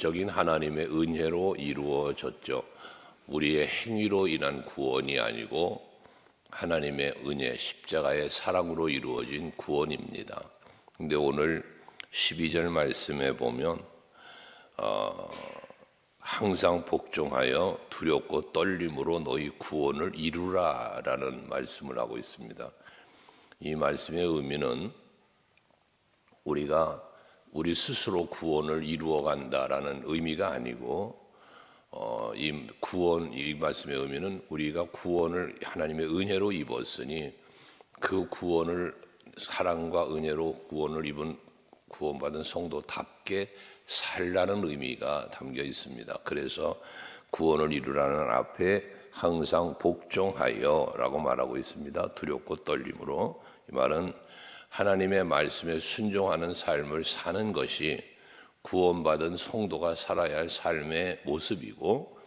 전적인 하나님의 은혜로 이루어졌죠. 우리의 행위로 인한 구원이 아니고 하나님의 은혜, 십자가의 사랑으로 이루어진 구원입니다. 근데 오늘 12절 말씀에 보면 어, 항상 복종하여 두렵고 떨림으로 너희 구원을 이루라라는 말씀을 하고 있습니다. 이 말씀의 의미는 우리가 우리 스스로 구원을 이루어 간다라는 의미가 아니고 어, 이 구원 이 말씀의 의미는 우리가 구원을 하나님의 은혜로 입었으니 그 구원을 사랑과 은혜로 구원을 입은 구원받은 성도답게 살라는 의미가 담겨 있습니다. 그래서 구원을 이루라는 앞에 항상 복종하여라고 말하고 있습니다. 두렵고 떨림으로 이 말은 하나님의 말씀에 순종하는 삶을 사는 것이 구원받은 성도가 살아야 할 삶의 모습이고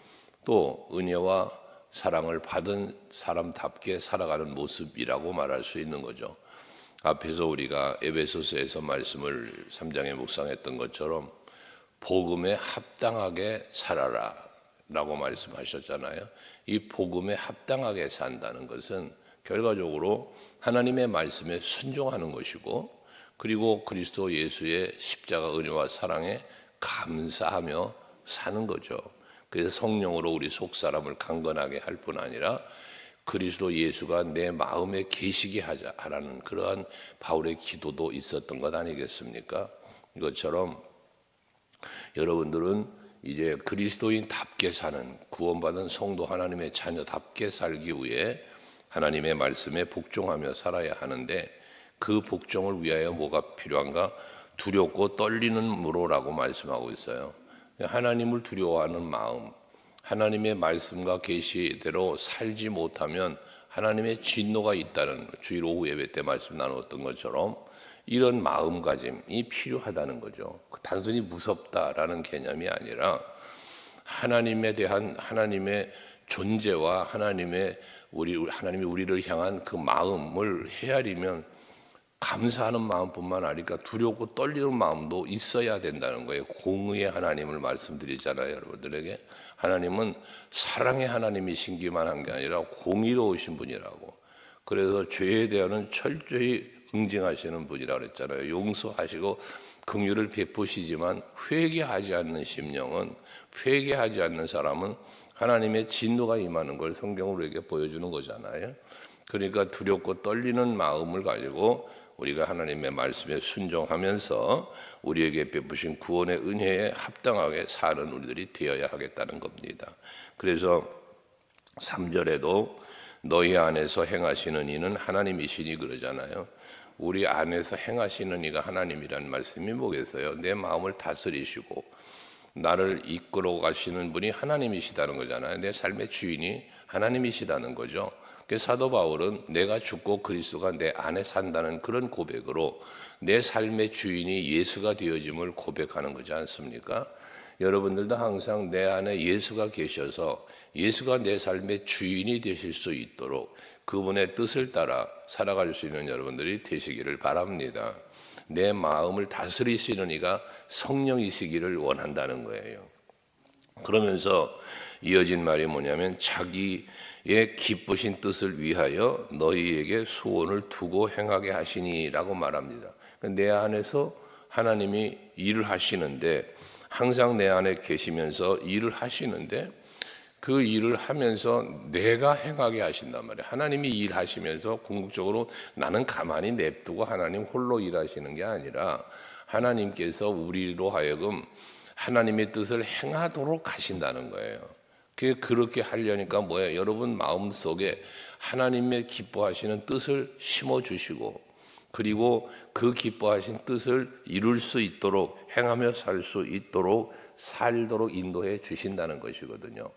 또 은혜와 사랑을 받은 사람답게 살아가는 모습이라고 말할 수 있는 거죠. 앞에서 우리가 에베소서에서 말씀을 3장에 묵상했던 것처럼 복음에 합당하게 살아라 라고 말씀하셨잖아요. 이 복음에 합당하게 산다는 것은 결과적으로 하나님의 말씀에 순종하는 것이고 그리고 그리스도 예수의 십자가 은혜와 사랑에 감사하며 사는 거죠. 그래서 성령으로 우리 속 사람을 강건하게 할 뿐 아니라 그리스도 예수가 내 마음에 계시게 하자 하라는 그러한 바울의 기도도 있었던 것 아니겠습니까? 이것처럼 여러분들은 이제 그리스도인답게 사는 구원받은 성도 하나님의 자녀답게 살기 위해 하나님의 말씀에 복종하며 살아야 하는데 그 복종을 위하여 뭐가 필요한가? 두렵고 떨리는 무로라고 말씀하고 있어요. 하나님을 두려워하는 마음, 하나님의 말씀과 계시대로 살지 못하면 하나님의 진노가 있다는 주일 오후 예배 때 말씀 나눴던 것처럼 이런 마음가짐이 필요하다는 거죠. 단순히 무섭다라는 개념이 아니라 하나님에 대한 하나님의 존재와 하나님의 우리 하나님이 우리를 향한 그 마음을 헤아리면 감사하는 마음뿐만 아니라 두렵고 떨리는 마음도 있어야 된다는 거예요. 공의의 하나님을 말씀드리잖아요, 여러분들에게. 하나님은 사랑의 하나님이신기만 한 게 아니라 공의로우신 분이라고. 그래서 죄에 대한 철저히 응징하시는 분이라고 그랬잖아요. 용서하시고 긍휼을 베푸시지만 회개하지 않는 심령은 회개하지 않는 사람은 하나님의 진노가 임하는 걸 성경으로 우리에게 보여주는 거잖아요. 그러니까 두렵고 떨리는 마음을 가지고 우리가 하나님의 말씀에 순종하면서 우리에게 베푸신 구원의 은혜에 합당하게 사는 우리들이 되어야 하겠다는 겁니다. 그래서 3절에도 너희 안에서 행하시는 이는 하나님이시니 그러잖아요. 우리 안에서 행하시는 이가 하나님이라는 말씀이 뭐겠어요? 내 마음을 다스리시고 나를 이끌어 가시는 분이 하나님이시다는 거잖아요. 내 삶의 주인이 하나님이시다는 거죠. 사도 바울은 내가 죽고 그리스도가 내 안에 산다는 그런 고백으로 내 삶의 주인이 예수가 되어짐을 고백하는 거지 않습니까? 여러분들도 항상 내 안에 예수가 계셔서 예수가 내 삶의 주인이 되실 수 있도록 그분의 뜻을 따라 살아갈 수 있는 여러분들이 되시기를 바랍니다. 내 마음을 다스리시는 이가 성령이시기를 원한다는 거예요. 그러면서 이어진 말이 뭐냐면 자기의 기쁘신 뜻을 위하여 너희에게 소원을 두고 행하게 하시니라고 말합니다. 내 안에서 하나님이 일을 하시는데 항상 내 안에 계시면서 일을 하시는데 그 일을 하면서 내가 행하게 하신단 말이에요. 하나님이 일하시면서 궁극적으로 나는 가만히 냅두고 하나님 홀로 일하시는 게 아니라 하나님께서 우리로 하여금 하나님의 뜻을 행하도록 하신다는 거예요. 그게 그렇게 하려니까 뭐예요? 여러분 마음 속에 하나님의 기뻐하시는 뜻을 심어 주시고 그리고 그 기뻐하신 뜻을 이룰 수 있도록 행하며 살 수 있도록 살도록 인도해 주신다는 것이거든요.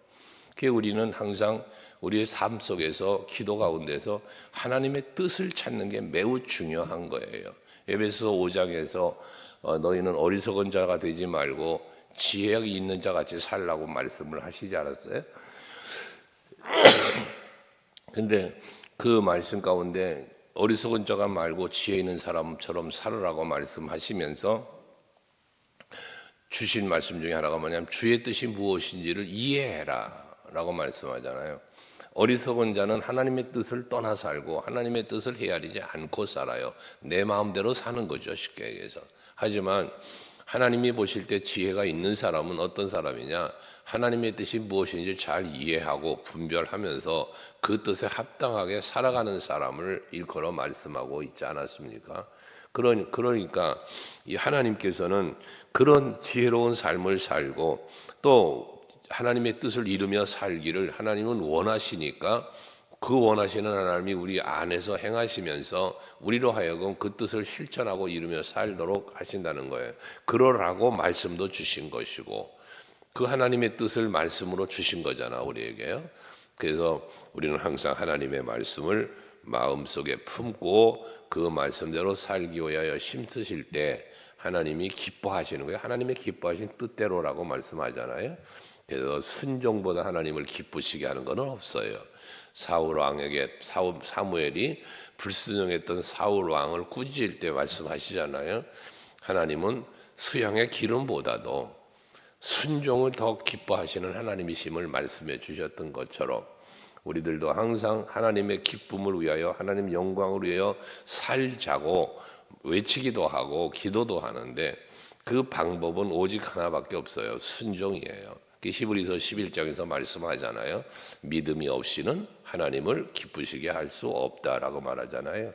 그 우리는 항상 우리의 삶 속에서 기도 가운데서 하나님의 뜻을 찾는 게 매우 중요한 거예요. 에베소 5장에서 어, 너희는 어리석은 자가 되지 말고 지혜가 있는 자 같이 살라고 말씀을 하시지 않았어요? 근데 그 말씀 가운데 어리석은 자가 말고 지혜 있는 사람처럼 살으라고 말씀하시면서 주신 말씀 중에 하나가 뭐냐면 주의 뜻이 무엇인지를 이해해라라고 말씀하잖아요. 어리석은 자는 하나님의 뜻을 떠나 살고 하나님의 뜻을 헤아리지 않고 살아요. 내 마음대로 사는 거죠, 쉽게 얘기해서. 하지만 하나님이 보실 때 지혜가 있는 사람은 어떤 사람이냐? 하나님의 뜻이 무엇인지 잘 이해하고 분별하면서 그 뜻에 합당하게 살아가는 사람을 일컬어 말씀하고 있지 않았습니까? 그러- 그러니까 이 하나님께서는 그런 지혜로운 삶을 살고 또 하나님의 뜻을 이루며 살기를 하나님은 원하시니까 그 원하시는 하나님이 우리 안에서 행하시면서 우리로 하여금 그 뜻을 실천하고 이루며 살도록 하신다는 거예요. 그러라고 말씀도 주신 것이고 그 하나님의 뜻을 말씀으로 주신 거잖아 우리에게요. 그래서 우리는 항상 하나님의 말씀을 마음속에 품고 그 말씀대로 살기 위하여 힘쓰실 때 하나님이 기뻐하시는 거예요. 하나님의 기뻐하신 뜻대로라고 말씀하잖아요. 그래서 순종보다 하나님을 기쁘시게 하는 것은 없어요. 사울 왕에게 사울, 사무엘이 불순종했던 사울 왕을 꾸짖을 때 말씀하시잖아요. 하나님은 수양의 기름보다도 순종을 더 기뻐하시는 하나님이심을 말씀해 주셨던 것처럼 우리들도 항상 하나님의 기쁨을 위하여 하나님 영광을 위하여 살자고 외치기도 하고 기도도 하는데 그 방법은 오직 하나밖에 없어요. 순종이에요. 그 히브리서 11장에서 말씀하잖아요. 믿음이 없이는 하나님을 기쁘시게 할 수 없다라고 말하잖아요.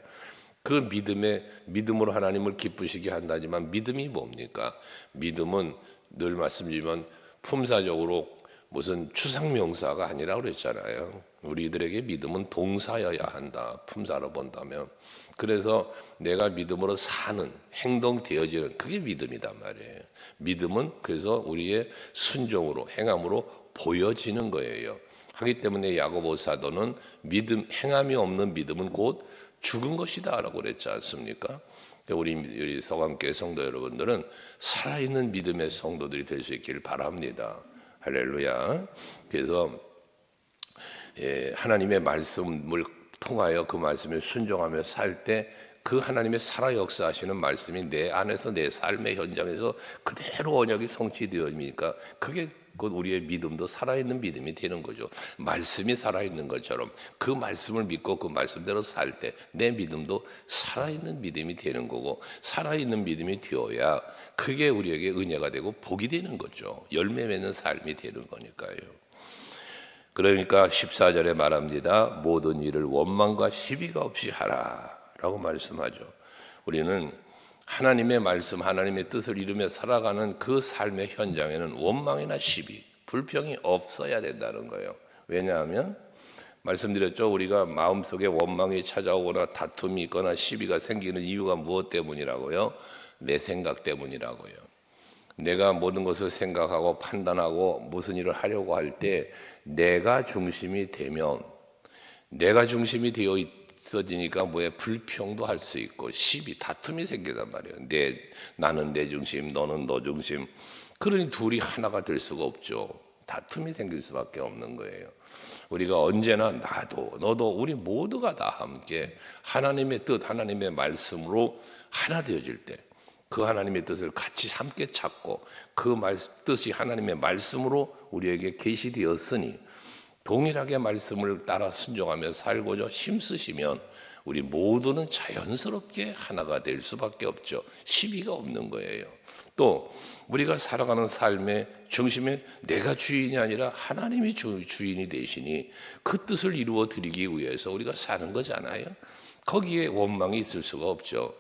그 믿음에 믿음으로 하나님을 기쁘시게 한다지만 믿음이 뭡니까? 믿음은 늘 말씀드리지만 품사적으로 무슨 추상명사가 아니라 그랬잖아요. 우리들에게 믿음은 동사여야 한다. 품사로 본다면. 그래서 내가 믿음으로 사는 행동 되어지는 그게 믿음이단 말이에요. 믿음은 그래서 우리의 순종으로 행함으로 보여지는 거예요. 하기 때문에 야고보 사도는 믿음 행함이 없는 믿음은 곧 죽은 것이다라고 그랬지 않습니까? 우리 우리 서강교회 성도 여러분들은 살아있는 믿음의 성도들이 될 수 있기를 바랍니다. 할렐루야. 그래서 예, 하나님의 말씀을 통하여 그 말씀에 순종하며 살 때 그 하나님의 살아 역사하시는 말씀이 내 안에서 내 삶의 현장에서 그대로 언약이 성취되어지니까 그게 곧 우리의 믿음도 살아있는 믿음이 되는 거죠. 말씀이 살아있는 것처럼 그 말씀을 믿고 그 말씀대로 살 때 내 믿음도 살아있는 믿음이 되는 거고 살아있는 믿음이 되어야 그게 우리에게 은혜가 되고 복이 되는 거죠. 열매 맺는 삶이 되는 거니까요. 그러니까 14절에 말합니다. 모든 일을 원망과 시비가 없이 하라 라고 말씀하죠. 우리는 하나님의 말씀, 하나님의 뜻을 이루며 살아가는 그 삶의 현장에는 원망이나 시비, 불평이 없어야 된다는 거예요. 왜냐하면 말씀드렸죠. 우리가 마음속에 원망이 찾아오거나 다툼이 있거나 시비가 생기는 이유가 무엇 때문이라고요? 내 생각 때문이라고요. 내가 모든 것을 생각하고 판단하고 무슨 일을 하려고 할 때 내가 중심이 되면 내가 중심이 되어 있 어지니까 뭐에 불평도 할 수 있고 시비 다툼이 생기단 말이에요. 내 나는 내 중심, 너는 너 중심. 그러니 둘이 하나가 될 수가 없죠. 다툼이 생길 수밖에 없는 거예요. 우리가 언제나 나도 너도 우리 모두가 다 함께 하나님의 뜻, 하나님의 말씀으로 하나 되어질 때 그 하나님의 뜻을 같이 함께 찾고 그 말, 뜻이 하나님의 말씀으로 우리에게 계시되었으니 동일하게 말씀을 따라 순종하며 살고자 힘쓰시면 우리 모두는 자연스럽게 하나가 될 수밖에 없죠. 시비가 없는 거예요. 또 우리가 살아가는 삶의 중심에 내가 주인이 아니라 하나님이 주, 주인이 되시니 그 뜻을 이루어 드리기 위해서 우리가 사는 거잖아요. 거기에 원망이 있을 수가 없죠.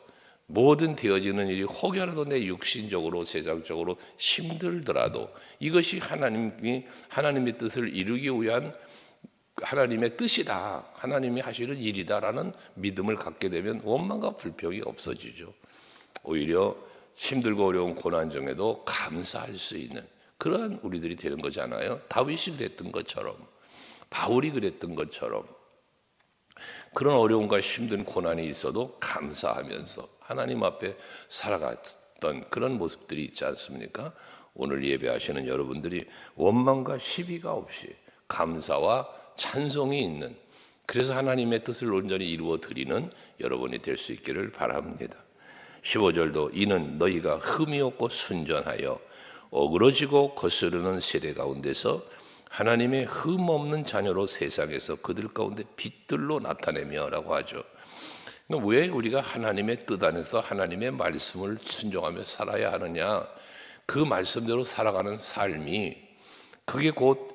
모든 되어지는 일이 혹여라도 내 육신적으로 세상적으로 힘들더라도 이것이 하나님이 하나님의 뜻을 이루기 위한 하나님의 뜻이다. 하나님이 하시는 일이다라는 믿음을 갖게 되면 원망과 불평이 없어지죠. 오히려 힘들고 어려운 고난 중에도 감사할 수 있는 그러한 우리들이 되는 거잖아요. 다윗이 그랬던 것처럼 바울이 그랬던 것처럼 그런 어려움과 힘든 고난이 있어도 감사하면서 하나님 앞에 살아갔던 그런 모습들이 있지 않습니까? 오늘 예배하시는 여러분들이 원망과 시비가 없이 감사와 찬송이 있는 그래서 하나님의 뜻을 온전히 이루어 드리는 여러분이 될 수 있기를 바랍니다. 15절도 이는 너희가 흠이 없고 순전하여 어그러지고 거스르는 세대 가운데서 하나님의 흠 없는 자녀로 세상에서 그들 가운데 빛들로 나타내며라고 하죠. 왜 우리가 하나님의 뜻 안에서 하나님의 말씀을 순종하며 살아야 하느냐? 그 말씀대로 살아가는 삶이 그게 곧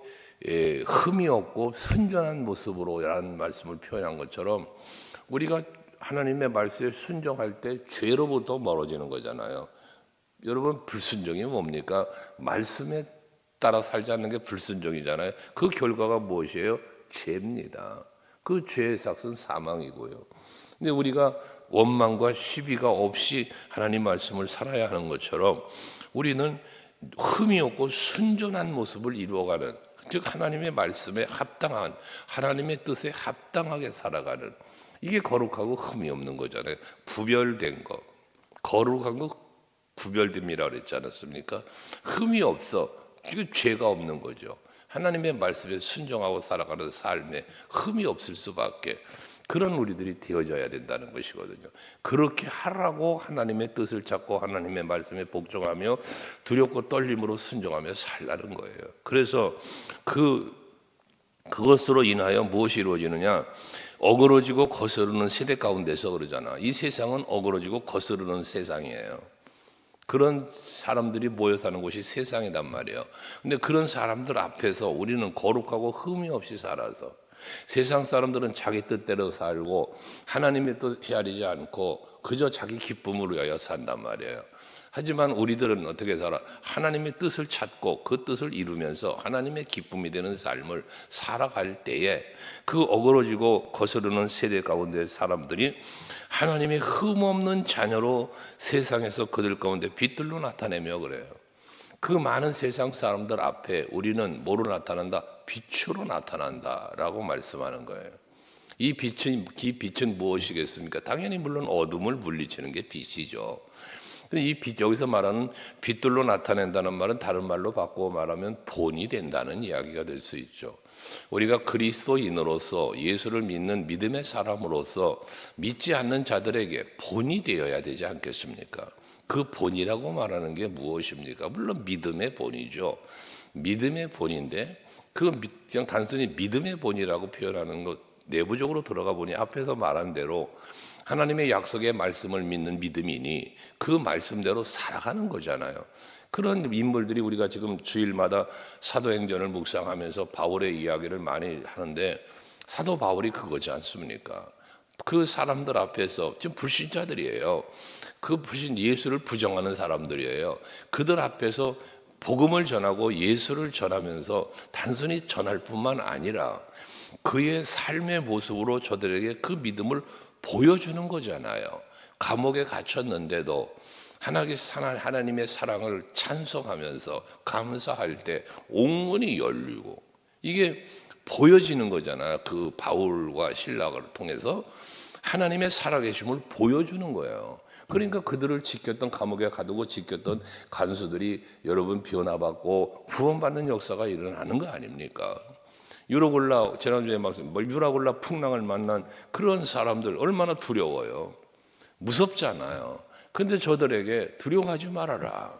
예, 흠이 없고 순전한 모습으로라는 말씀을 표현한 것처럼 우리가 하나님의 말씀에 순종할 때 죄로부터 멀어지는 거잖아요. 여러분 불순종이 뭡니까? 말씀에 따라 살지 않는 게 불순종이잖아요. 그 결과가 무엇이에요? 죄입니다. 그 죄의 삭은 사망이고요. 근데 우리가 원망과 시비가 없이 하나님 말씀을 살아야 하는 것처럼 우리는 흠이 없고 순전한 모습을 이루어가는 즉 하나님의 말씀에 합당한 하나님의 뜻에 합당하게 살아가는 이게 거룩하고 흠이 없는 거잖아요. 구별된 거. 거룩한 거 구별됨이라 그랬지 않았습니까? 흠이 없어. 이게 죄가 없는 거죠. 하나님의 말씀에 순종하고 살아가는 삶에 흠이 없을 수밖에 그런 우리들이 되어져야 된다는 것이거든요. 그렇게 하라고 하나님의 뜻을 찾고 하나님의 말씀에 복종하며 두렵고 떨림으로 순종하며 살라는 거예요. 그래서 그 그것으로 인하여 무엇이 이루어지느냐? 어그러지고 거스르는 세대 가운데서 그러잖아. 이 세상은 어그러지고 거스르는 세상이에요. 그런 사람들이 모여 사는 곳이 세상이단 말이에요. 근데 그런 사람들 앞에서 우리는 거룩하고 흠이 없이 살아서 세상 사람들은 자기 뜻대로 살고 하나님의 뜻 헤아리지 않고 그저 자기 기쁨을 위하여 산단 말이에요. 하지만 우리들은 어떻게 살아? 하나님의 뜻을 찾고 그 뜻을 이루면서 하나님의 기쁨이 되는 삶을 살아갈 때에 그 어그러지고 거스르는 세대 가운데 사람들이 하나님의 흠 없는 자녀로 세상에서 그들 가운데 빛들로 나타내며 그래요. 그 많은 세상 사람들 앞에 우리는 뭐로 나타난다? 빛으로 나타난다라고 말씀하는 거예요. 이 빛은 이 빛은 무엇이겠습니까? 당연히 물론 어둠을 물리치는 게 빛이죠. 이 빛 여기서 말하는 빛들로 나타낸다는 말은 다른 말로 바꾸어 말하면 본이 된다는 이야기가 될 수 있죠. 우리가 그리스도인으로서 예수를 믿는 믿음의 사람으로서 믿지 않는 자들에게 본이 되어야 되지 않겠습니까? 그 본이라고 말하는 게 무엇입니까? 물론 믿음의 본이죠. 믿음의 본인데 그 그냥 단순히 믿음의 본이라고 표현하는 것 내부적으로 들어가 보니 앞에서 말한 대로 하나님의 약속의 말씀을 믿는 믿음이니 그 말씀대로 살아가는 거잖아요. 그런 인물들이 우리가 지금 주일마다 사도행전을 묵상하면서 바울의 이야기를 많이 하는데 사도 바울이 그거지 않습니까? 그 사람들 앞에서 지금 불신자들이에요. 그 불신 예수를 부정하는 사람들이에요. 그들 앞에서 복음을 전하고 예수를 전하면서 단순히 전할 뿐만 아니라 그의 삶의 모습으로 저들에게 그 믿음을 보여주는 거잖아요. 감옥에 갇혔는데도 하나님의 사랑을 찬송하면서 감사할 때 옥문이 열리고 이게 보여지는 거잖아요. 그 바울과 신락을 통해서 하나님의 살아계심을 보여주는 거예요. 그러니까 그들을 지켰던 감옥에 가두고 지켰던 간수들이 여러분 변화받고 구원받는 역사가 일어나는 거 아닙니까? 유로골라 지난주에 말씀 뭐 유라골라 풍랑을 만난 그런 사람들 얼마나 두려워요. 무섭잖아요. 근데 저들에게 두려워하지 말아라.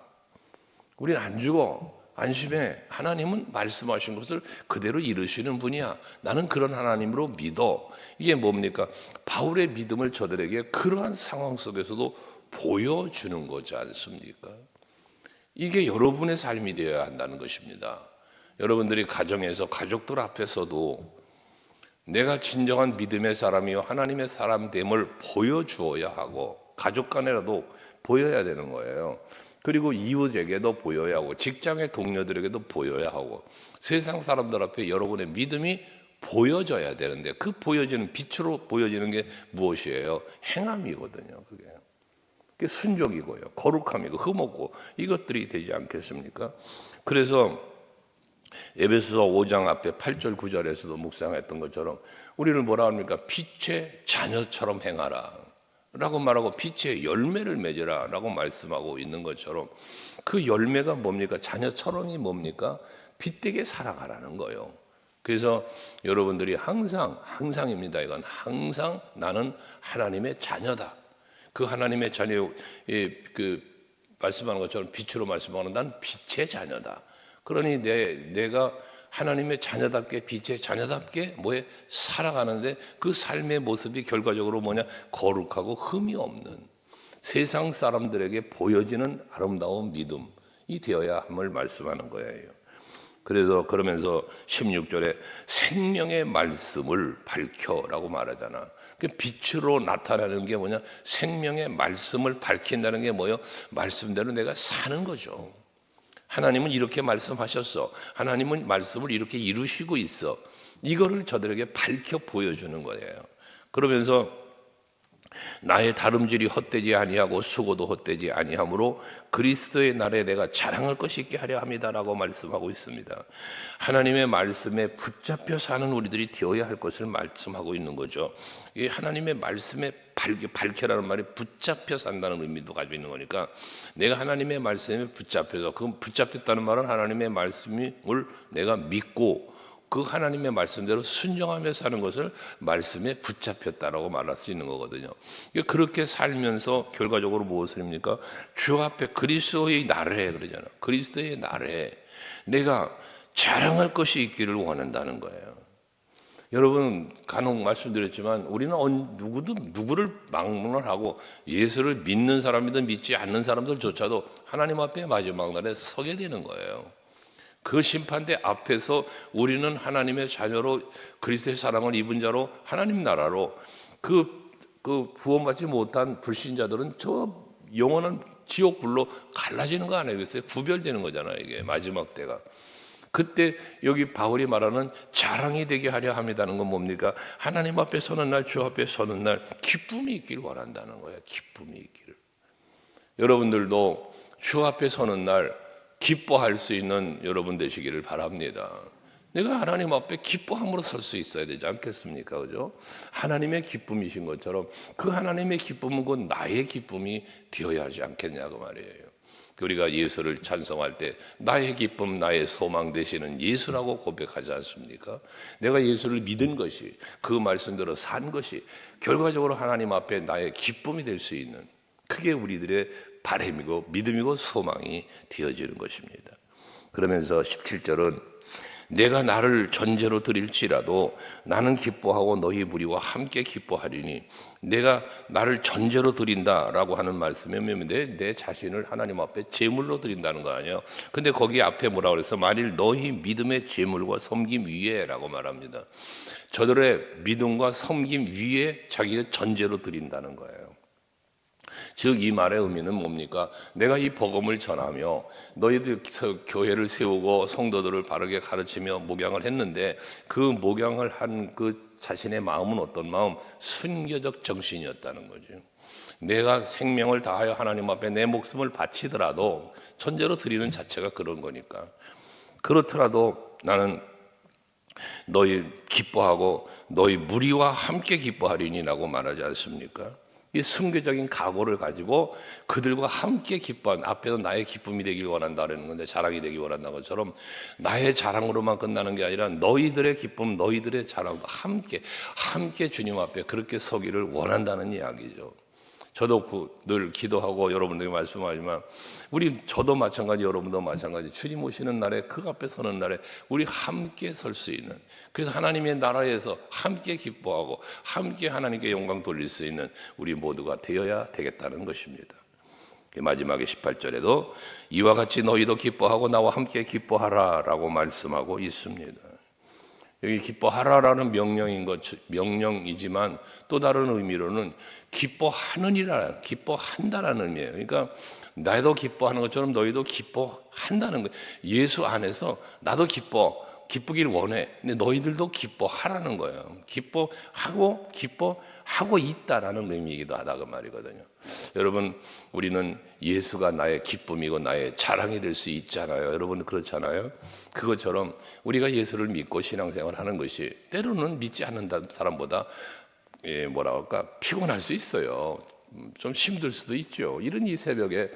우리는 안 죽어. 안심해. 하나님은 말씀하신 것을 그대로 이루시는 분이야. 나는 그런 하나님으로 믿어. 이게 뭡니까? 바울의 믿음을 저들에게 그러한 상황 속에서도 보여주는 거지 않습니까? 이게 여러분의 삶이 되어야 한다는 것입니다. 여러분들이 가정에서 가족들 앞에서도 내가 진정한 믿음의 사람이요 하나님의 사람됨을 보여주어야 하고 가족 간에라도 보여야 되는 거예요. 그리고 이웃에게도 보여야 하고 직장의 동료들에게도 보여야 하고 세상 사람들 앞에 여러분의 믿음이 보여져야 되는데 그 보여지는 빛으로 보여지는 게 무엇이에요? 행함이거든요. 그게. 그게 순종이고요. 거룩함이고 흠없고 이것들이 되지 않겠습니까? 그래서 에베소서 5장 앞에 8절 9절에서도 묵상했던 것처럼 우리를 뭐라 합니까? 빛의 자녀처럼 행하라. 라고 말하고 빛의 열매를 맺으라 라고 말씀하고 있는 것처럼 그 열매가 뭡니까? 자녀처럼이 뭡니까? 빛되게 살아가라는 거예요. 그래서 여러분들이 항상, 항상입니다. 이건 항상 나는 하나님의 자녀다. 그 하나님의 자녀의 그 말씀하는 것처럼 빛으로 말씀하는 난 빛의 자녀다. 그러니 내 내가 하나님의 자녀답게 빛의 자녀답게 뭐에 살아가는데 그 삶의 모습이 결과적으로 뭐냐 거룩하고 흠이 없는 세상 사람들에게 보여지는 아름다운 믿음이 되어야 함을 말씀하는 거예요. 그래서 그러면서 16절에 생명의 말씀을 밝혀라고 말하잖아. 그 빛으로 나타나는 게 뭐냐? 생명의 말씀을 밝힌다는 게 뭐요? 말씀대로 내가 사는 거죠. 하나님은 이렇게 말씀하셨어. 하나님은 말씀을 이렇게 이루시고 있어. 이거를 저들에게 밝혀 보여주는 거예요. 그러면서 나의 다름질이 헛되지 아니하고 수고도 헛되지 아니하므로 그리스도의 날에 내가 자랑할 것이 있게 하려 합니다라고 말씀하고 있습니다. 하나님의 말씀에 붙잡혀 사는 우리들이 되어야 할 것을 말씀하고 있는 거죠. 이 하나님의 말씀에 밝, 밝혀라는 말이 붙잡혀 산다는 의미도 가지고 있는 거니까 내가 하나님의 말씀에 붙잡혀서 그 붙잡혔다는 말은 하나님의 말씀을 내가 믿고 그 하나님의 말씀대로 순종하며 사는 것을 말씀에 붙잡혔다라고 말할 수 있는 거거든요. 그렇게 살면서 결과적으로 무엇입니까? 주 앞에 그리스도의 나라에 그러잖아. 그리스도의 나라에 내가 자랑할 것이 있기를 원한다는 거예요. 여러분 간혹 말씀드렸지만 우리는 누구도 누구를 막론하고 예수를 믿는 사람이든 믿지 않는 사람들조차도 하나님 앞에 마지막 날에 서게 되는 거예요. 그 심판대 앞에서 우리는 하나님의 자녀로 그리스도의 사랑을 입은 자로 하나님 나라로 그, 그 구원받지 못한 불신자들은 저 영원한 지옥 불로 갈라지는 거 아니겠어요? 구별되는 거잖아요, 이게 마지막 때가. 그때 여기 바울이 말하는 자랑이 되게 하려 합니다는 건 뭡니까? 하나님 앞에 서는 날, 주 앞에 서는 날 기쁨이 있길 원한다는 거예요. 기쁨이 있기를. 여러분들도 주 앞에 서는 날 기뻐할 수 있는 여러분 되시기를 바랍니다. 내가 하나님 앞에 기뻐함으로 설 수 있어야 되지 않겠습니까? 그죠? 하나님의 기쁨이신 것처럼 그 하나님의 기쁨은 곧 나의 기쁨이 되어야 하지 않겠냐고 말이에요. 우리가 예수를 찬송할 때 나의 기쁨, 나의 소망 되시는 예수라고 고백하지 않습니까? 내가 예수를 믿은 것이 그 말씀대로 산 것이 결과적으로 하나님 앞에 나의 기쁨이 될 수 있는 그게 우리들의 바램이고 믿음이고 소망이 되어지는 것입니다. 그러면서 17절은 내가 나를 전제로 드릴지라도 나는 기뻐하고 너희 무리와 함께 기뻐하리니 내가 나를 전제로 드린다라고 하는 말씀에 내, 내 자신을 하나님 앞에 제물로 드린다는 거 아니에요. 근데 거기 앞에 뭐라 그래서 만일 너희 믿음의 제물과 섬김 위에라고 말합니다. 저들의 믿음과 섬김 위에 자기가 전제로 드린다는 거예요. 즉 이 말의 의미는 뭡니까? 내가 이 복음을 전하며 너희들 교회를 세우고 성도들을 바르게 가르치며 목양을 했는데 그 목양을 한 그 자신의 마음은 어떤 마음? 순교적 정신이었다는 거죠. 내가 생명을 다하여 하나님 앞에 내 목숨을 바치더라도 천재로 드리는 자체가 그런 거니까. 그렇더라도 나는 너희 기뻐하고 너희 무리와 함께 기뻐하리니라고 말하지 않습니까? 이 순교적인 각오를 가지고 그들과 함께 기뻐한 앞에서 나의 기쁨이 되길 원한다는 건데 자랑이 되길 원한다는 것처럼 나의 자랑으로만 끝나는 게 아니라 너희들의 기쁨, 너희들의 자랑도 함께 함께 주님 앞에 그렇게 서기를 원한다는 이야기죠. 저도 늘 기도하고 여러분들이 말씀하지만 우리 저도 마찬가지 여러분도 마찬가지 주님 오시는 날에 그 앞에 서는 날에 우리 함께 설 수 있는 그래서 하나님의 나라에서 함께 기뻐하고 함께 하나님께 영광 돌릴 수 있는 우리 모두가 되어야 되겠다는 것입니다. 마지막에 18절에도 이와 같이 너희도 기뻐하고 나와 함께 기뻐하라라고 말씀하고 있습니다. 여기 기뻐하라라는 명령인 것 명령이지만 또 다른 의미로는 기뻐하느니라 기뻐한다라는 의미예요. 그러니까 나도 기뻐하는 것처럼 너희도 기뻐한다는 거예요. 예수 안에서 나도 기뻐 기쁘길 원해. 근데 너희들도 기뻐하라는 거예요. 기뻐하고 기뻐하고 있다라는 의미이기도 하다 그 말이거든요. 여러분 우리는 예수가 나의 기쁨이고 나의 자랑이 될 수 있잖아요. 여러분 그렇잖아요. 그것처럼 우리가 예수를 믿고 신앙생활 하는 것이 때로는 믿지 않는 사람보다 예, 뭐라 할까 피곤할 수 있어요. 음, 좀 힘들 수도 있죠. 이런 이 새벽에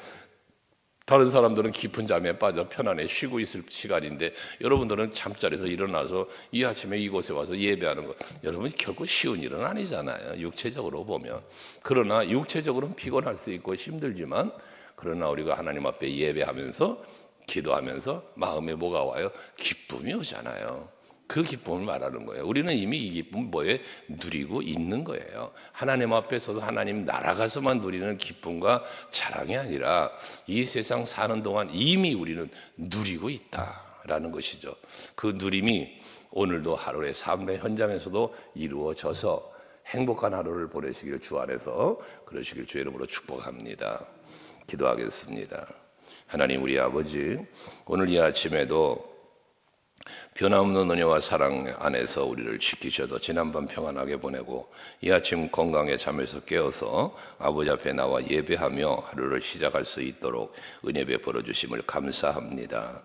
다른 사람들은 깊은 잠에 빠져 편안해 쉬고 있을 시간인데 여러분들은 잠자리에서 일어나서 이 아침에 이곳에 와서 예배하는 것 여러분 결코 쉬운 일은 아니잖아요. 육체적으로 보면 그러나 육체적으로는 피곤할 수 있고 힘들지만 그러나 우리가 하나님 앞에 예배하면서 기도하면서 마음에 뭐가 와요? 기쁨이 오잖아요. 그 기쁨을 말하는 거예요. 우리는 이미 이 기쁨 뭐에 누리고 있는 거예요. 하나님 앞에서도 하나님 날아가서만 누리는 기쁨과 자랑이 아니라 이 세상 사는 동안 이미 우리는 누리고 있다라는 것이죠. 그 누림이 오늘도 하루의 삶의 현장에서도 이루어져서 행복한 하루를 보내시길 주 안에서 그러시길 주의 이름으로 축복합니다. 기도하겠습니다. 하나님 우리 아버지 오늘 이 아침에도 변함없는 은혜와 사랑 안에서 우리를 지키셔서 지난밤 평안하게 보내고 이 아침 건강에 잠에서 깨어서 아버지 앞에 나와 예배하며 하루를 시작할 수 있도록 은혜 베풀어 주심을 감사합니다.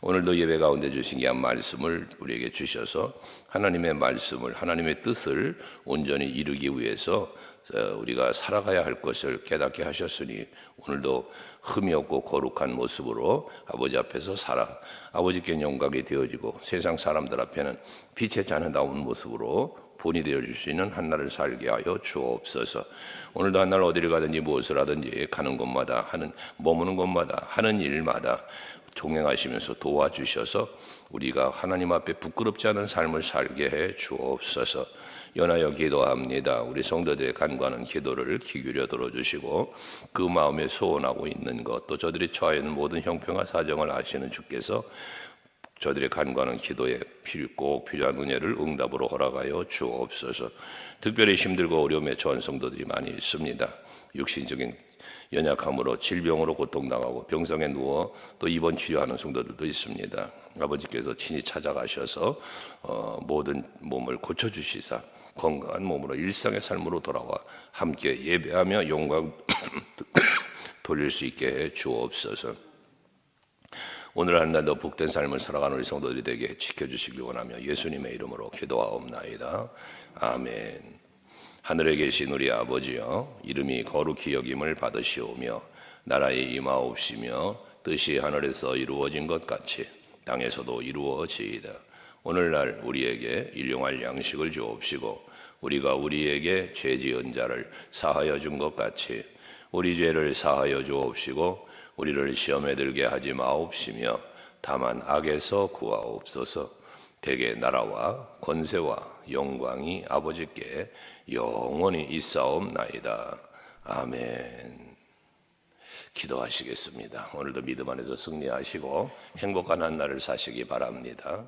오늘도 예배 가운데 주신 귀한 말씀을 우리에게 주셔서 하나님의 말씀을 하나님의 뜻을 온전히 이루기 위해서 어, 우리가 살아가야 할 것을 깨닫게 하셨으니 오늘도 흠이 없고 거룩한 모습으로 아버지 앞에서 살아 아버지께 영광이 되어지고 세상 사람들 앞에는 빛의 자녀다운 모습으로 본이 되어줄 수 있는 한날을 살게 하여 주옵소서. 오늘도 한날 어디를 가든지 무엇을 하든지 가는 곳마다 하는 머무는 곳마다 하는 일마다 동행하시면서 도와주셔서 우리가 하나님 앞에 부끄럽지 않은 삶을 살게 해 주옵소서. 연하여 기도합니다. 우리 성도들의 간과하는 기도를 귀 기울여 들어주시고 그 마음에 소원하고 있는 것 또 저들이 처해 있는 모든 형평과 사정을 아시는 주께서 저들의 간과하는 기도에 필요 꼭 필요한 은혜를 응답으로 허락하여 주옵소서. 특별히 힘들고 어려움에 처한 성도들이 많이 있습니다. 육신적인 연약함으로 질병으로 고통당하고 병상에 누워 또 입원 치료하는 성도들도 있습니다. 아버지께서 친히 찾아가셔서 어, 모든 몸을 고쳐 주시사 건강한 몸으로 일상의 삶으로 돌아와 함께 예배하며 영광 돌릴 수 있게 해 주옵소서. 오늘 한 날도 복된 삶을 살아가는 우리 성도들이 되게 지켜주시길 원하며 예수님의 이름으로 기도하옵나이다. 아멘. 하늘에 계신 우리 아버지여 이름이 거룩히 여김을 받으시오며 나라에 임하옵시며 뜻이 하늘에서 이루어진 것 같이 땅에서도 이루어지이다. 오늘날 우리에게 일용할 양식을 주옵시고 우리가 우리에게 죄 지은 자를 사하여 준 것 같이 우리 죄를 사하여 주옵시고 우리를 시험에 들게 하지 마옵시며 다만 악에서 구하옵소서. 대개 나라와 권세와 영광이 아버지께 영원히 있사옵나이다. 아멘. 기도하시겠습니다. 오늘도 믿음 안에서 승리하시고 행복한 한 날을 사시기 바랍니다